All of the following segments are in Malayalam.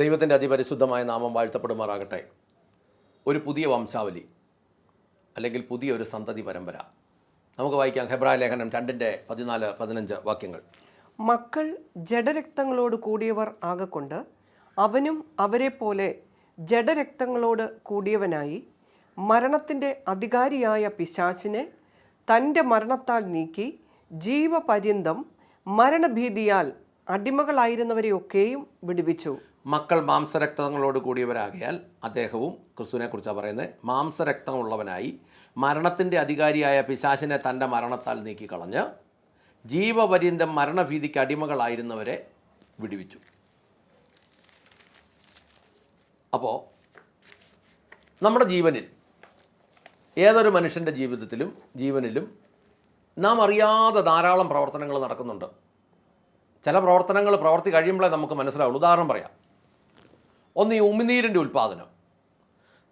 ദൈവത്തിന്റെ അതിപരിശുദ്ധമായ നാമം വാഴ്ത്തപ്പെടുമാറാകട്ടെ. ഒരു പുതിയ വംശാവലി അല്ലെങ്കിൽ പുതിയ ഒരു സന്തതി പരമ്പര. നമുക്ക് വായിക്കാം ഹെബ്രായ ലേഖനം രണ്ടിന്റെ പതിനാല് പതിനഞ്ച് വാക്യങ്ങൾ. മക്കൾ ജഡരക്തങ്ങളോട് കൂടിയവർ ആകെക്കൊണ്ട് അവനും അവരെ പോലെ ജഡരക്തങ്ങളോട് കൂടിയവനായി മരണത്തിന്റെ അധികാരിയായ പിശാചിനെ തന്റെ മരണത്താൽ നീക്കി ജീവപര്യന്തം മരണഭീതിയാൽ അടിമകളായിരുന്നവരെയൊക്കെയും വിടുവിച്ചു. മക്കൾ മാംസരക്തങ്ങളോട് കൂടിയവരാകിയാൽ അദ്ദേഹവും ക്രിസ്തുവിനെക്കുറിച്ചാണ് പറയുന്നത് മാംസരക്തമുള്ളവനായി മരണത്തിന്റെ അധികാരിയായ പിശാശിനെ തന്റെ മരണത്താൽ നീക്കിക്കളഞ്ഞ് ജീവപര്യന്തം മരണഭീതിക്ക് അടിമകളായിരുന്നവരെ വിടുവിച്ചു. അപ്പോൾ നമ്മുടെ ജീവനിൽ ഏതൊരു മനുഷ്യന്റെ ജീവിതത്തിലും ജീവനിലും നാം അറിയാതെ ധാരാളം പ്രവർത്തനങ്ങൾ നടക്കുന്നുണ്ട്. ചില പ്രവർത്തനങ്ങൾ പ്രവർത്തി കഴിയുമ്പോഴേ നമുക്ക് മനസ്സിലാവുള്ളൂ. ഉദാഹരണം പറയാം. ഒന്ന് ഈ ഉമിനീരിന്റെ ഉൽപ്പാദനം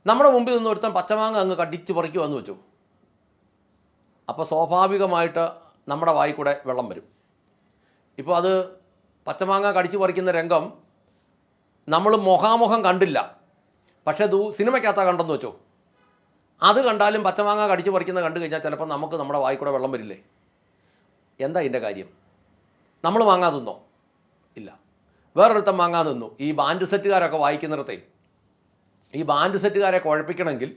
നമ്മുടെ മുമ്പിൽ നിന്ന് ഒരുത്തൻ പച്ചമാങ്ങ അങ്ങ് കടിച്ച് പറിക്കുമെന്ന് വെച്ചു. അപ്പോൾ സ്വാഭാവികമായിട്ട് നമ്മുടെ വായിൽ കൂടെ വെള്ളം വരും. ഇപ്പോൾ അത് പച്ചമാങ്ങ കടിച്ച് പറിക്കുന്ന രംഗം നമ്മൾ മുഖാമുഖം കണ്ടില്ല. പക്ഷേ ദൂ സിനിമയ്ക്കകത്താണ് കണ്ടെന്ന് വെച്ചോ. അത് കണ്ടാലും പച്ചമാങ്ങ കടിച്ച് പറിക്കുന്ന കണ്ടു കഴിഞ്ഞാൽ ചിലപ്പോൾ നമുക്ക് നമ്മുടെ വായിക്കൂടെ വെള്ളം വരില്ലേ? എന്താ ഇതിന്റെ കാര്യം? നമ്മൾ നിന്നോ ഇല്ല വേറൊരുത്തൻ വാങ്ങാൻ നിന്നു. ഈ ബാൻഡ് സെറ്റുകാരൊക്കെ വായിക്കുന്നിടത്തെ. ഈ ബാൻഡ് സെറ്റുകാരെ കുഴപ്പിക്കണമെങ്കിൽ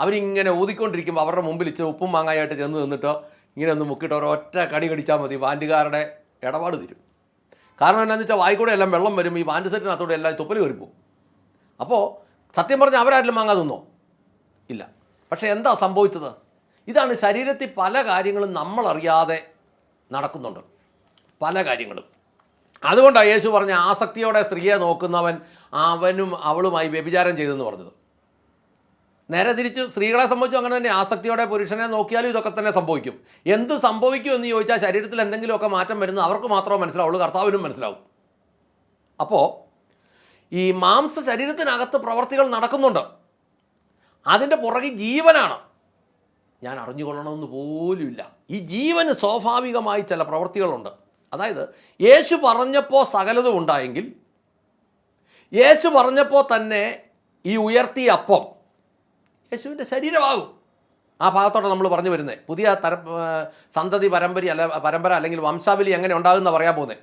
അവരിങ്ങനെ ഊതിക്കൊണ്ടിരിക്കുമ്പോൾ അവരുടെ മുമ്പിൽ ഇച്ചിരി ഉപ്പും മാങ്ങായിട്ട് ചെന്ന് നിന്നിട്ട് ഇങ്ങനെ ഒന്ന് മുക്കിയിട്ട് ഒരൊറ്റ കടി കടിച്ചാൽ മതി. ബാൻഡുകാരുടെ ഇടപാട് തരും. കാരണം എന്താണെന്ന് വെച്ചാൽ വായിക്കൂടെ എല്ലാം വെള്ളം വരും. ഈ ബാൻഡ് സെറ്റിനകത്തൂടെ എല്ലാം തുപ്പൽ കയറിപ്പോവും അപ്പോൾ സത്യം പറഞ്ഞാൽ അവരാരിലും മാങ്ങാ തിന്നോ? ഇല്ല. പക്ഷേ എന്താ സംഭവിച്ചത്? ഇതാണ് ശരീരത്തിൽ പല കാര്യങ്ങളും നമ്മളറിയാതെ നടക്കുന്നുണ്ട്. പല കാര്യങ്ങളും. അതുകൊണ്ടാണ് യേശു പറഞ്ഞ ആസക്തിയോടെ സ്ത്രീയെ നോക്കുന്നവൻ അവനും അവളുമായി വ്യഭിചാരം ചെയ്തെന്ന് പറഞ്ഞത്. നേരെ തിരിച്ച് സ്ത്രീകളെ സംബന്ധിച്ചും അങ്ങനെ തന്നെ ആസക്തിയോടെ പുരുഷനെ നോക്കിയാലും ഇതൊക്കെ തന്നെ സംഭവിക്കും. എന്ത് സംഭവിക്കും എന്ന് ചോദിച്ചാൽ ശരീരത്തിൽ എന്തെങ്കിലുമൊക്കെ മാറ്റം വരുന്ന അവർക്ക് മാത്രമേ മനസ്സിലാവുള്ളൂ കർത്താവിനും മനസ്സിലാവും. അപ്പോൾ ഈ മാംസ ശരീരത്തിനകത്ത് പ്രവർത്തികൾ നടക്കുന്നുണ്ട്. അതിന്റെ പുറകിൽ ജീവനാണ്. ഞാൻ അറിഞ്ഞുകൊള്ളണമെന്ന് പോലുമില്ല. ഈ ജീവന് സ്വാഭാവികമായി ചില പ്രവൃത്തികളുണ്ട് അതായത് യേശു പറഞ്ഞപ്പോൾ സകലതും ഉണ്ടായെങ്കിൽ യേശു പറഞ്ഞപ്പോൾ തന്നെ ഈ ഉയർത്തിയ അപ്പം യേശുവിന്റെ ശരീരമാകും. ആ ഭാഗത്തോടെ നമ്മൾ പറഞ്ഞു വരുന്നത്. പുതിയ തര സന്തതി പരമ്പര അല്ല പരമ്പര അല്ലെങ്കിൽ വംശാവലി എങ്ങനെ ഉണ്ടാകുന്ന പറയാൻ പോകുന്നത്?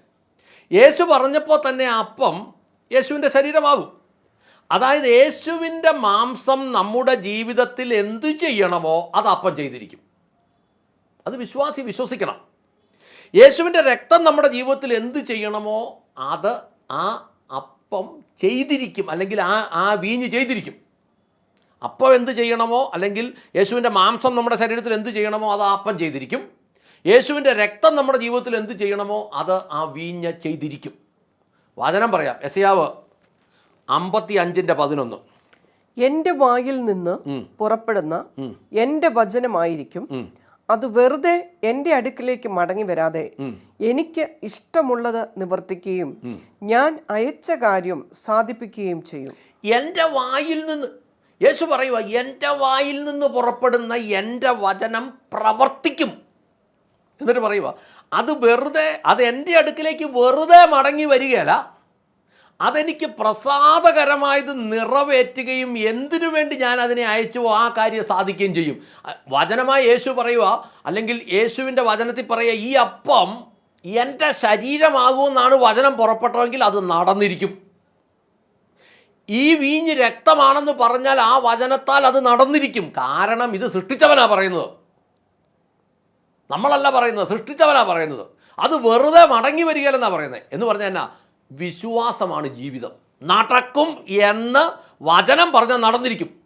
യേശു പറഞ്ഞപ്പോൾ തന്നെ അപ്പം യേശുവിന്റെ ശരീരമാകും. അതായത് യേശുവിന്റെ മാംസം നമ്മുടെ ജീവിതത്തിൽ എന്തു ചെയ്യണമോ അത് അപ്പം ചെയ്തിരിക്കും. അത് വിശ്വാസി വിശ്വസിക്കണം. യേശുവിന്റെ രക്തം നമ്മുടെ ജീവിതത്തിൽ എന്ത് ചെയ്യണമോ അത് ആ അപ്പം ചെയ്തിരിക്കും അല്ലെങ്കിൽ ആ ആ വീഞ്ഞ് ചെയ്തിരിക്കും. അപ്പം എന്ത് ചെയ്യണമോ അല്ലെങ്കിൽ യേശുവിന്റെ മാംസം നമ്മുടെ ശരീരത്തിൽ എന്ത് ചെയ്യണമോ അത് ആ അപ്പം ചെയ്തിരിക്കും. യേശുവിന്റെ രക്തം നമ്മുടെ ജീവിതത്തിൽ എന്ത് ചെയ്യണമോ അത് ആ വീഞ്ഞ് ചെയ്തിരിക്കും. വചനം പറയാം. എസയാവ് അമ്പത്തി അഞ്ചിന്റെ പതിനൊന്ന്. എന്റെ വായിൽ നിന്ന് പുറപ്പെടുന്ന എന്റെ വചനമായിരിക്കും അത് വെറുതെ എന്റെ അടുക്കിലേക്ക് മടങ്ങി വരാതെ എനിക്ക് ഇഷ്ടമുള്ളത് നിവർത്തിക്കുകയും ഞാൻ അയച്ച കാര്യം സാധിപ്പിക്കുകയും ചെയ്യും. എന്റെ വായിൽ നിന്ന് യേശു പറയുക എന്റെ വായിൽ നിന്ന് പുറപ്പെടുന്ന എന്റെ വചനം പ്രവർത്തിക്കും. എന്നിട്ട് പറയുക അത് വെറുതെ അത് എന്റെ അടുക്കിലേക്ക് വെറുതെ മടങ്ങി വരികയല്ല അതെനിക്ക് പ്രസാദകരമായത് നിറവേറ്റുകയും എന്തിനു വേണ്ടി ഞാൻ അതിനെ അയച്ചുവോ ആ കാര്യം സാധിക്കുകയും ചെയ്യും. വചനമായി യേശു പറയുക അല്ലെങ്കിൽ യേശുവിന്റെ വചനത്തിൽ പറയുക ഈ അപ്പം എന്റെ ശരീരമാകുമെന്നാണ് വചനം പുറപ്പെട്ടതെങ്കിൽ അത് നടന്നിരിക്കും. ഈ വീഞ്ഞ് രക്തമാണെന്ന് പറഞ്ഞാൽ ആ വചനത്താൽ അത് നടന്നിരിക്കും. കാരണം ഇത് സൃഷ്ടിച്ചവനാ പറയുന്നത്. നമ്മളല്ല പറയുന്നത് സൃഷ്ടിച്ചവനാ പറയുന്നത്. അത് വെറുതെ മടങ്ങി വരികയല്ലെന്നാണ് പറയുന്നത്. എന്ന് പറഞ്ഞാൽ എന്നാ? വിശ്വാസമാണ് ജീവിതം. നടക്കും എന്ന് വചനം പറഞ്ഞ് നടന്നിരിക്കും.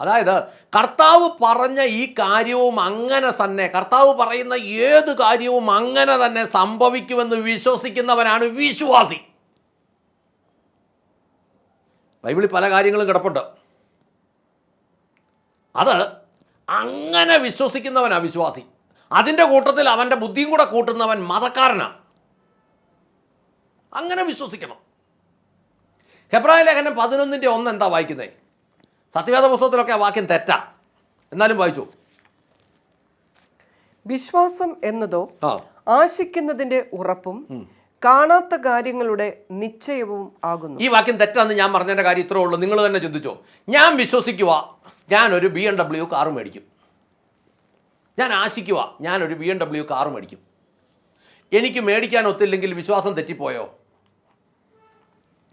അതായത് കർത്താവ് പറഞ്ഞ ഈ കാര്യവും അങ്ങനെ തന്നെ കർത്താവ് പറയുന്ന ഏത് കാര്യവും അങ്ങനെ തന്നെ സംഭവിക്കുമെന്ന് വിശ്വസിക്കുന്നവനാണ് വിശ്വാസി. ബൈബിളിൽ പല കാര്യങ്ങളും കിടപ്പുണ്ട്. അത് അങ്ങനെ വിശ്വസിക്കുന്നവനാണ് വിശ്വാസി. അതിന്റെ കൂട്ടത്തിൽ അവന്റെ ബുദ്ധിയും കൂടെ കൂട്ടുന്നവൻ മതക്കാരനാണ് അങ്ങനെ വിശ്വസിക്കണം. ഹെബ്രായ ലേഖനം പതിനൊന്നിന്റെ ഒന്ന് എന്താ വായിക്കുന്നത് സത്യവേദ പുസ്തകത്തിലൊക്കെ ആ വാക്യം തെറ്റാ. എന്നാലും വായിച്ചു. വിശ്വാസം എന്നതോ ആശിക്കുന്നതിന്റെ ഉറപ്പും കാണാത്ത കാര്യങ്ങളുടെ നിശ്ചയവും ആകുന്നു. ഈ വാക്യം തെറ്റാന്ന് ഞാൻ പറഞ്ഞതിന്റെ കാര്യം ഇത്രേ ഉള്ളൂ. നിങ്ങൾ തന്നെ ചിന്തിച്ചോ. ഞാൻ വിശ്വസിക്കുക ഞാനൊരു ബി എം ഡബ്ല്യു കാർ മേടിക്കും. ഞാൻ ആശിക്കുക ഞാനൊരു ബി എം ഡബ്ല്യു കാർ മേടിക്കും. എനിക്ക് മേടിക്കാൻ ഒത്തില്ലെങ്കിൽ വിശ്വാസം തെറ്റിപ്പോയോ?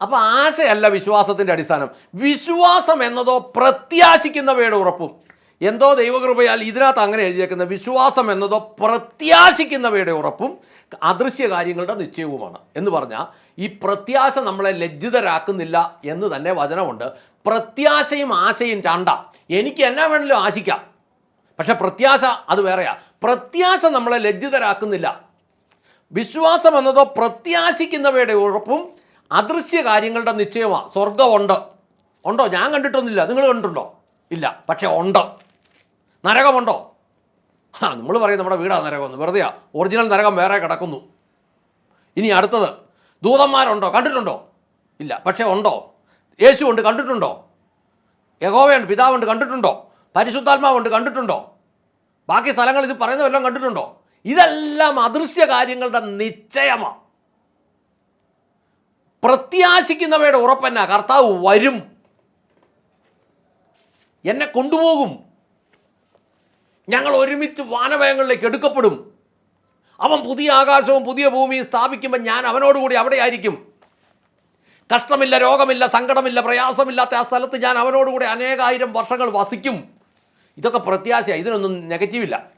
അപ്പോൾ ആശയല്ല വിശ്വാസത്തിന്റെ അടിസ്ഥാനം. വിശ്വാസം എന്നതോ പ്രത്യാശിക്കുന്നവയുടെ ഉറപ്പും. എന്തോ ദൈവകൃപയാൽ ഇതിനകത്ത് അങ്ങനെ എഴുതിയേക്കുന്ന വിശ്വാസം എന്നതോ പ്രത്യാശിക്കുന്നവയുടെ ഉറപ്പും അദൃശ്യ കാര്യങ്ങളുടെ നിശ്ചയവുമാണ്. എന്ന് പറഞ്ഞാൽ ഈ പ്രത്യാശ നമ്മളെ ലജ്ജിതരാക്കുന്നില്ല എന്ന് തന്നെ വചനമുണ്ട്. പ്രത്യാശയും ആശയും രണ്ട. എനിക്ക് എന്നാ വേണമെങ്കിലും ആശിക്കാം. പക്ഷെ പ്രത്യാശ അത് വേറെയാ. പ്രത്യാശ നമ്മളെ ലജ്ജിതരാക്കുന്നില്ല. വിശ്വാസം എന്നതോ പ്രത്യാശിക്കുന്നവയുടെ ഉറപ്പും അദൃശ്യ കാര്യങ്ങളുടെ നിശ്ചയമാണ് സ്വർഗമുണ്ട് ഉണ്ടോ. ഞാൻ കണ്ടിട്ടൊന്നുമില്ല. നിങ്ങൾ കണ്ടിട്ടുണ്ടോ? ഇല്ല. പക്ഷേ ഉണ്ട്. നരകമുണ്ടോ? ആ നമ്മൾ പറയും നമ്മുടെ വീടാ നരകമെന്ന്. വെറുതെയാ. ഒറിജിനൽ നരകം വേറെ കിടക്കുന്നു. ഇനി അടുത്തത്. ദൂതന്മാരുണ്ടോ? കണ്ടിട്ടുണ്ടോ? ഇല്ല. പക്ഷേ ഉണ്ടോ? യേശു ഉണ്ട് കണ്ടിട്ടുണ്ടോ? യഗോവയുണ്ട് പിതാവുണ്ട് കണ്ടിട്ടുണ്ടോ? പരിശുദ്ധാത്മാവുണ്ട് കണ്ടിട്ടുണ്ടോ? ബാക്കി സ്ഥലങ്ങൾ ഇത് പറയുന്നതെല്ലാം കണ്ടിട്ടുണ്ടോ? ഇതെല്ലാം അദൃശ്യ കാര്യങ്ങളുടെ നിശ്ചയമാണ് പ്രത്യാശിക്കുന്നവയുടെ ഉറപ്പന്ന കർത്താവ് വരും. എന്നെ കൊണ്ടുപോകും. ഞങ്ങൾ ഒരുമിച്ച് വാനവയങ്ങളിലേക്ക് എടുക്കപ്പെടും. അവൻ പുതിയ ആകാശവും പുതിയ ഭൂമിയും സ്ഥാപിക്കുമ്പോൾ ഞാൻ അവനോടുകൂടി അവിടെ ആയിരിക്കും കഷ്ടമില്ല രോഗമില്ല സങ്കടമില്ല പ്രയാസമില്ലാത്ത ആ സ്ഥലത്ത് ഞാൻ അവനോടുകൂടി അനേകായിരം വർഷങ്ങൾ വസിക്കും. ഇതൊക്കെ പ്രത്യാശയാണ് ഇതിനൊന്നും നെഗറ്റീവില്ല.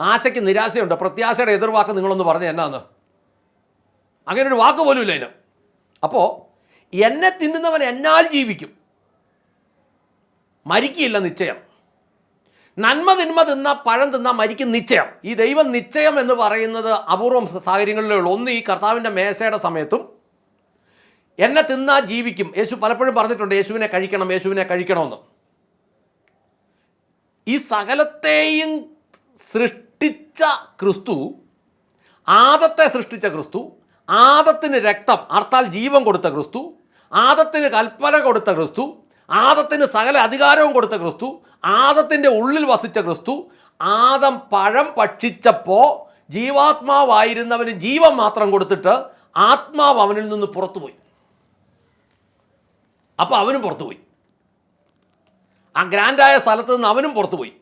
ആശയ്ക്ക് നിരാശയുണ്ട്. പ്രത്യാശയുടെ എതിർവാക്ക് നിങ്ങളൊന്ന് പറഞ്ഞു എന്നാന്ന് അങ്ങനെ ഒരു വാക്ക് പോലും ഇല്ല ഇതിന്. അപ്പോൾ എന്നെ തിന്നുന്നവൻ എന്നാൽ ജീവിക്കും. മരിക്കില്ല നിശ്ചയം. നന്മ തിന്മ തിന്ന പഴം തിന്ന മരിക്കും നിശ്ചയം. ഈ ദൈവം നിശ്ചയം എന്ന് പറയുന്നത് അപൂർവം സാഹചര്യങ്ങളിലേ ഉള്ളൂ. ഒന്ന് ഈ കർത്താവിന്റെ മേശയുടെ സമയത്തും എന്നെ തിന്നാൽ ജീവിക്കും. യേശു പലപ്പോഴും പറഞ്ഞിട്ടുണ്ട് യേശുവിനെ കഴിക്കണം യേശുവിനെ കഴിക്കണമെന്ന്. ഈ സകലത്തെയും സൃഷ്ടിച്ച ക്രിസ്തു ആദത്തെ സൃഷ്ടിച്ച ക്രിസ്തു ആദത്തിന് രക്തം അർത്ഥാൽ ജീവൻ കൊടുത്ത ക്രിസ്തു ആദത്തിന് കൽപ്പന കൊടുത്ത ക്രിസ്തു ആദത്തിന് സകല അധികാരവും കൊടുത്ത ക്രിസ്തു ആദത്തിന്റെ ഉള്ളിൽ വസിച്ച ക്രിസ്തു ആദം പഴം ഭക്ഷിച്ചപ്പോൾ ജീവാത്മാവായിരുന്നവന് ജീവൻ മാത്രം കൊടുത്തിട്ട് ആത്മാവ് അവനിൽ നിന്ന് പുറത്തുപോയി. അപ്പോൾ അവനും പുറത്തുപോയി. ആ ഗ്രാൻഡായ സ്ഥലത്ത് നിന്ന് അവനും പുറത്തുപോയി.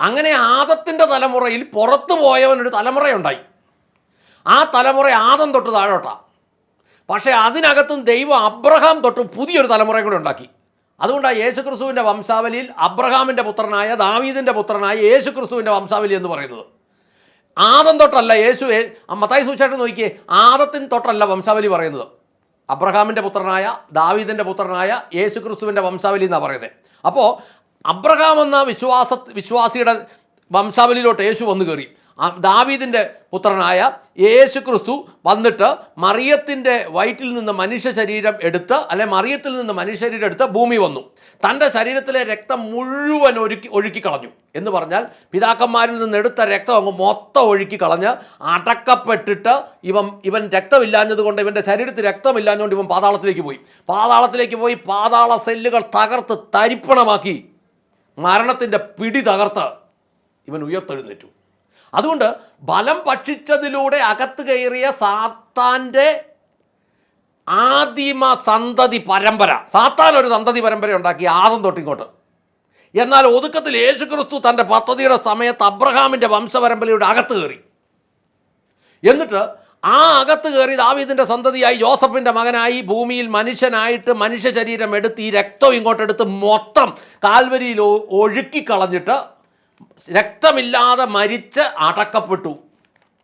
അങ്ങനെ ആദത്തിന്റെ തലമുറയിൽ പുറത്തു പോയവനൊരു തലമുറയുണ്ടായി. ആ തലമുറ ആദം തൊട്ട് താഴോട്ടാ. പക്ഷേ അതിനകത്തും ദൈവം അബ്രഹാം തൊട്ട് പുതിയൊരു തലമുറയും കൂടെ ഉണ്ടാക്കി. അതുകൊണ്ടാണ് യേശുക്രിസ്തുവിന്റെ വംശാവലിയിൽ അബ്രഹാമിന്റെ പുത്രനായ ദാവീദിന്റെ പുത്രനായ യേശുക്രിസ്തുവിന്റെ വംശാവലി എന്ന് പറയുന്നത്. ആദം തൊട്ടല്ല യേശു മത്തായി സൂചിച്ചായിട്ട് നോക്കിയേ ആദത്തിന് തൊട്ടല്ല വംശാവലി പറയുന്നത്. അബ്രഹാമിന്റെ പുത്രനായ ദാവീദിന്റെ പുത്രനായ യേശുക്രിസ്തുവിന്റെ വംശാവലി എന്നാണ് പറയുന്നത്. അപ്പോൾ അബ്രഹാം എന്ന വിശ്വാസ വിശ്വാസിയുടെ വംശാവലിയിലോട്ട് യേശു വന്നു കയറി. ദാവീദിന്റെ പുത്രനായ യേശു ക്രിസ്തു വന്നിട്ട് മറിയത്തിന്റെ വയറ്റിൽ നിന്ന് മനുഷ്യ ശരീരം എടുത്ത് അല്ലെ മറിയത്തിൽ നിന്ന് മനുഷ്യ ശരീരം എടുത്ത് ഭൂമി വന്നു. തന്റെ ശരീരത്തിലെ രക്തം മുഴുവൻ ഒഴുക്കി കളഞ്ഞു. എന്ന് പറഞ്ഞാൽ പിതാക്കന്മാരിൽ നിന്ന് എടുത്ത രക്തം അങ്ങ് മൊത്തം ഒഴുക്കി കളഞ്ഞ് അടക്കപ്പെട്ടിട്ട് ഇവൻ ഇവൻ രക്തമില്ലാഞ്ഞത് കൊണ്ട് ഇവന്റെ ശരീരത്തിൽ രക്തമില്ലാഞ്ഞുകൊണ്ട് ഇവൻ പാതാളത്തിലേക്ക് പോയി. പാതാളത്തിലേക്ക് പോയി പാതാള സെല്ലുകൾ തകർത്ത് തരിപ്പണമാക്കി മരണത്തിന്റെ പിടി തകർത്ത് ഇവൻ ഉയർത്തെഴുന്നേറ്റു. അതുകൊണ്ട് ബലം ഭക്ഷിച്ചതിലൂടെ അകത്ത് കയറിയ സാത്താന്റെ ആദിമ സന്തതി പരമ്പര സാത്താൻ ഒരു സന്തതി പരമ്പര ഉണ്ടാക്കി ആദം തൊട്ടിങ്ങോട്ട് എന്നാൽ ഒതുക്കത്തിൽ യേശുക്രിസ്തു തന്റെ പദ്ധതിയുടെ സമയത്ത് അബ്രഹാമിന്റെ വംശപരമ്പരയുടെ അകത്ത് കയറി. എന്നിട്ട് ആ അകത്ത് കയറി ദാവീദിന്റെ സന്തതിയായി ജോസഫിന്റെ മകനായി ഭൂമിയിൽ മനുഷ്യനായിട്ട് മനുഷ്യ ശരീരം എടുത്ത് ഈ രക്തം ഇങ്ങോട്ടെടുത്ത് മൊത്തം കാൽവരിയിൽ ഒഴുക്കിക്കളഞ്ഞിട്ട് രക്തമില്ലാതെ മരിച്ച് അടക്കപ്പെട്ടു.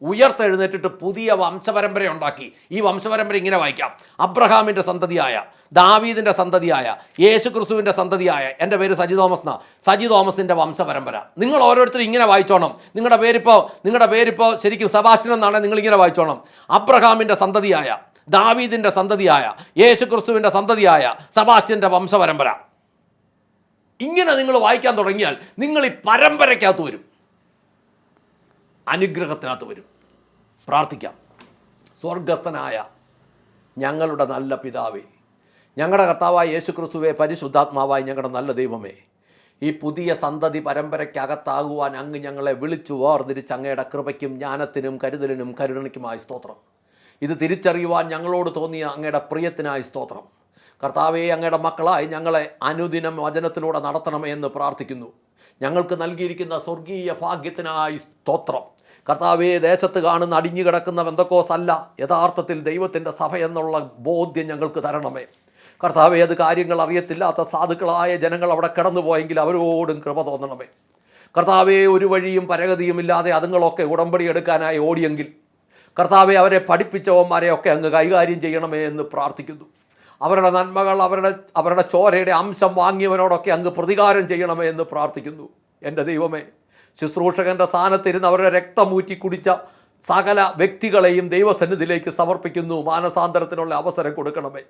ഉയർത്തെഴുന്നേറ്റിട്ട് പുതിയ വംശപരമ്പര ഉണ്ടാക്കി. ഈ വംശപരമ്പര ഇങ്ങനെ വായിക്കാം. അബ്രഹാമിന്റെ സന്തതിയായ ദാവീദിന്റെ സന്തതിയായ യേശു ക്രിസ്തുവിന്റെ സന്തതിയായ എന്റെ പേര് സജി തോമസ് എന്നാ. സജി തോമസിന്റെ വംശപരമ്പര. നിങ്ങൾ ഓരോരുത്തരും ഇങ്ങനെ വായിച്ചോണം. നിങ്ങളുടെ പേരിപ്പോൾ നിങ്ങളുടെ പേരിപ്പോൾ ശരിക്കും സെബാസ്റ്റ്യൻ എന്നാണ് നിങ്ങളിങ്ങനെ വായിച്ചോണം. അബ്രഹാമിന്റെ സന്തതിയായ ദാവീദിന്റെ സന്തതിയായ യേശു ക്രിസ്തുവിന്റെ സന്തതിയായ സെബാസ്റ്റ്യന്റെ വംശപരമ്പര. ഇങ്ങനെ നിങ്ങൾ വായിക്കാൻ തുടങ്ങിയാൽ നിങ്ങൾ ഈ പരമ്പരയ്ക്കകത്ത് വരും. അനുഗ്രഹത്തിനകത്ത് വരും. പ്രാർത്ഥിക്കാം. സ്വർഗസ്ഥനായ ഞങ്ങളുടെ നല്ല പിതാവേ ഞങ്ങളുടെ കർത്താവായ യേശു ക്രിസ്തുവെ പരിശുദ്ധാത്മാവായി ഞങ്ങളുടെ നല്ല ദൈവമേ ഈ പുതിയ സന്തതി പരമ്പരയ്ക്കകത്താകുവാൻ അങ്ങ് ഞങ്ങളെ വിളിച്ചു വേർതിരിച്ച് അങ്ങയുടെ കൃപയ്ക്കും ജ്ഞാനത്തിനും കരുതലിനും കരുണയ്ക്കുമായി സ്തോത്രം. ഇത് തിരിച്ചറിയുവാൻ ഞങ്ങളോട് തോന്നിയ അങ്ങയുടെ പ്രിയത്തിനായി സ്തോത്രം. കർത്താവെ അങ്ങയുടെ മക്കളായി ഞങ്ങളെ അനുദിനം വചനത്തിലൂടെ നടത്തണമേ എന്ന് പ്രാർത്ഥിക്കുന്നു. ഞങ്ങൾക്ക് നൽകിയിരിക്കുന്ന സ്വർഗീയ ഭാഗ്യത്തിനായി സ്തോത്രം. കർത്താവെ ദേശത്ത് കാണുന്ന അടിഞ്ഞു കിടക്കുന്ന ബന്ധക്കോസ് അല്ല യഥാർത്ഥത്തിൽ ദൈവത്തിന്റെ സഭ എന്നുള്ള ബോധ്യം ഞങ്ങൾക്ക് തരണമേ. കർത്താവെ അത് കാര്യങ്ങൾ അറിയത്തില്ലാത്ത സാധുക്കളായ ജനങ്ങൾ അവിടെ കടന്നുപോയെങ്കിൽ അവരോടും കൃപ തോന്നണമേ. കർത്താവെ ഒരു വഴിയും പരഗതിയുമില്ലാതെ അതുങ്ങളൊക്കെ ഉടമ്പടി എടുക്കാനായി ഓടിയെങ്കിൽ കർത്താവെ അവരെ പഠിപ്പിച്ചവന്മാരെയൊക്കെ അങ്ങ് കൈകാര്യം ചെയ്യണമേ എന്ന് പ്രാർത്ഥിക്കുന്നു. അവരുടെ നന്മകൾ അവരുടെ അവരുടെ ചോരയുടെ അംശം വാങ്ങിയവനോടൊക്കെ അങ്ങ് പ്രതികാരം ചെയ്യണമേ എന്ന് പ്രാർത്ഥിക്കുന്നു. എന്റെ ദൈവമേ ശുശ്രൂഷകന്റെ സ്ഥാനത്തിരുന്ന് അവരുടെ രക്തമൂറ്റി കുടിച്ച സകല വ്യക്തികളെയും ദൈവസന്നിധിയിലേക്ക് സമർപ്പിക്കുന്നു. മാനസാന്തരത്തിനുള്ള അവസരം കൊടുക്കണമേ.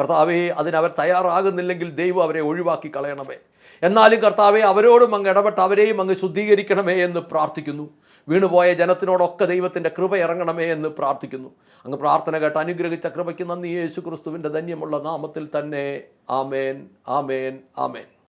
കർത്താവെ അതിനവർ തയ്യാറാകുന്നില്ലെങ്കിൽ ദൈവം അവരെ ഒഴിവാക്കി കളയണമേ. എന്നാലും കർത്താവെ അവരോടും അങ്ങ് ഇടപെട്ട് അവരെയും അങ്ങ് ശുദ്ധീകരിക്കണമേ എന്ന് പ്രാർത്ഥിക്കുന്നു. വീണുപോയ ജനത്തിനോടൊക്കെ ദൈവത്തിന്റെ കൃപ ഇറങ്ങണമേ എന്ന് പ്രാർത്ഥിക്കുന്നു. അങ്ങ് പ്രാർത്ഥന കേട്ട് അനുഗ്രഹിച്ച കൃപയ്ക്ക് നന്ദി. യേശു ക്രിസ്തുവിന്റെ ധന്യമുള്ള നാമത്തിൽ തന്നെ ആമേൻ ആമേൻ ആമേൻ.